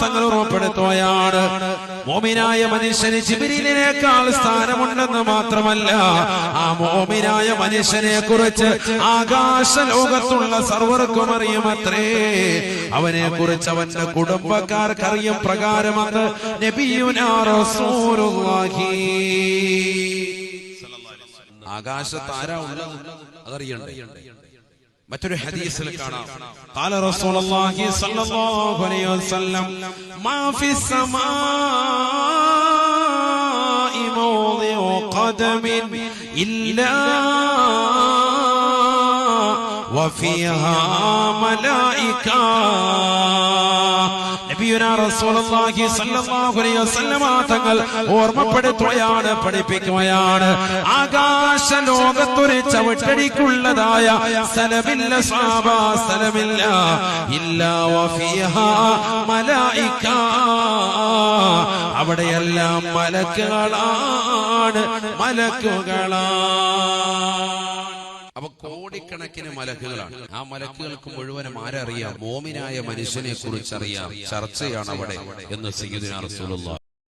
തങ്ങൾ ഉറപ്പെടുത്തുകയാണ് മോമിനായ മനുഷ്യന് ജിബ്രീലിനേക്കാൾ സ്ഥാനമുണ്ടെന്ന് മാത്രമല്ല ആ മോമിനായ മനുഷ്യനെ കുറിച്ച് ആകാശ ലോകത്തുള്ള സർവർക്കും അറിയുമത്രേ അവനെ കുറിച്ച് അവന്റെ കുടുംബക്കാർക്ക് പ്രകാരം അത് നബിയുനാ റസൂലുള്ളാഹി. ആകാശത്ത് ആരാ ഉള്ളത്? അതറിയണ്ടേ? മറ്റൊരു ഹദീസിൽ കാണാം قال رسول الله صلى الله عليه وسلم ما في السماء موضع قدم إلا وفيها ملائكة തങ്ങൾ ഓർമ്മപ്പെടുത്തുകയാണ് പഠിപ്പിക്കുകയാണ്. ആകാശ ലോകത്തൊരു ചവിട്ടടിക്കുള്ളതായ സ്ഥലമില്ല സാബ സ്ഥലമില്ല ഇല്ല മലായിക്ക മലായിക. അവിടെയെല്ലാം മലക്കുകളാണ് മലക്കുകളാണ് കോടിക്കണക്കിന് മലക്കുകളാണ്. ആ മലക്കുകൾക്ക് മുഴുവനും ആരറിയാം? മോമിനായ മനുഷ്യനെ കുറിച്ചറിയാം ചർച്ചയാണ് അവിടെ എന്ന് സയ്യിദുനാ റസൂലുള്ള